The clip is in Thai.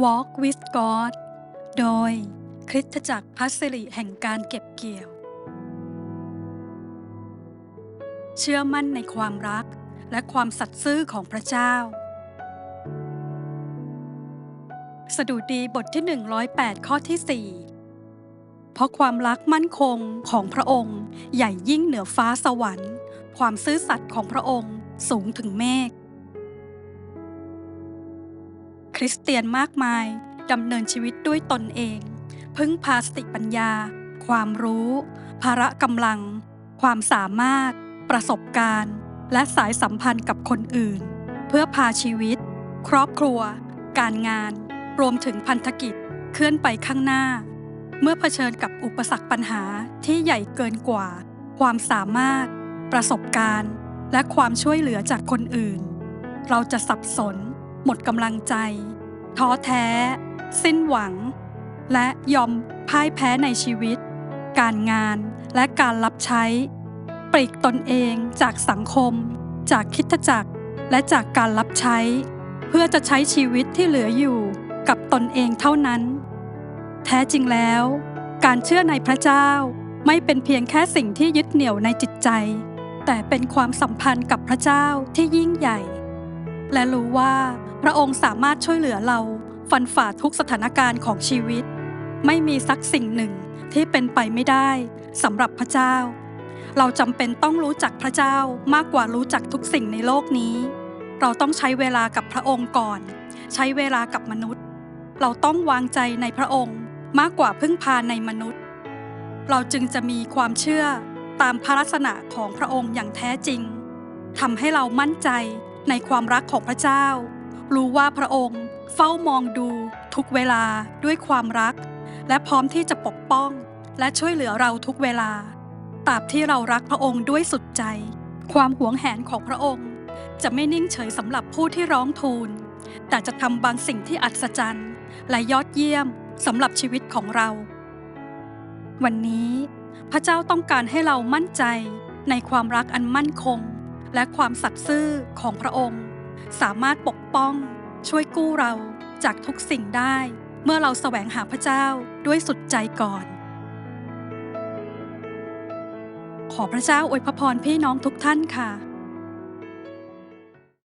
Walk with God โดยคริสตจักรพัสริแห่งการเก็บเกี่ยว เชื่อมั่นในความรักและความสัตย์ซื่อของพระเจ้า สดุดีบทที่ 108 ข้อที่ 4 เพราะความรักมั่นคงของพระองค์ใหญ่ยิ่งเหนือฟ้าสวรรค์ ความซื่อสัตย์ของพระองค์สูงถึงเมฆ ริสเตียนมากมายดำเนินชีวิตด้วยตนเอง พึ่งพาสติปัญญา ความรู้ ภาระกำลัง ความสามารถ ประสบการณ์ และสายสัมพันธ์กับคนอื่น เพื่อพาชีวิต ครอบครัว การงาน รวมถึงพันธกิจเคลื่อนไปข้างหน้า เมื่อเผชิญกับอุปสรรคปัญหาที่ใหญ่เกินกว่า ความสามารถ ประสบการณ์ และความช่วยเหลือจากคนอื่น เราจะสับสน หมดกำลังใจ ท้อแท้ สิ้นหวัง และยอมพ่ายแพ้ในชีวิต การงานและการรับใช้ ปลีกตนเองจากสังคม จากคิดจักร และจากการรับใช้ เพื่อจะใช้ชีวิตที่เหลืออยู่กับตนเองเท่านั้น แท้จริงแล้ว การเชื่อในพระเจ้าไม่เป็นเพียงแค่สิ่งที่ยึดเหนี่ยวในจิตใจ แต่เป็นความสัมพันธ์กับพระเจ้าที่ยิ่งใหญ่ และรู้ว่าพระองค์สามารถช่วยเหลือเราฟันฝ่าทุกสถานการณ์ของชีวิต ไม่มีสักสิ่งหนึ่งที่เป็นไปไม่ได้สำหรับพระเจ้า เราจำเป็นต้องรู้จักพระเจ้ามากกว่ารู้จักทุกสิ่งในโลกนี้ เราต้องใช้เวลากับพระองค์ก่อน ใช้เวลากับมนุษย์ เราต้องวางใจในพระองค์มากกว่าพึ่งพาในมนุษย์ เราจึงจะมีความเชื่อตามพระลักษณะของพระองค์อย่างแท้จริงทำให้เรามั่นใจ ในความรักของพระเจ้า รู้ว่าพระองค์เฝ้ามองดูทุกเวลาด้วยความรัก และพร้อมที่จะปกป้อง และช่วยเหลือเราทุกเวลาตราบที่เรารักพระองค์ด้วยสุดใจ ความหวงแหนของพระองค์ จะไม่นิ่งเฉยสำหรับผู้ที่ร้องทูล แต่จะทำบางสิ่งที่อัศจรรย์ และยอดเยี่ยมสำหรับชีวิตของเรา วันนี้ พระเจ้าต้องการให้เรามั่นใจในความรักอันมั่นคง และความสัตย์ซื่อของพระองค์ สามารถปกป้องช่วยกู้เราจากทุกสิ่งได้ เมื่อเราแสวงหาพระเจ้าด้วยสุดใจก่อน ขอพระเจ้าอวยพรพี่น้องทุกท่านค่ะ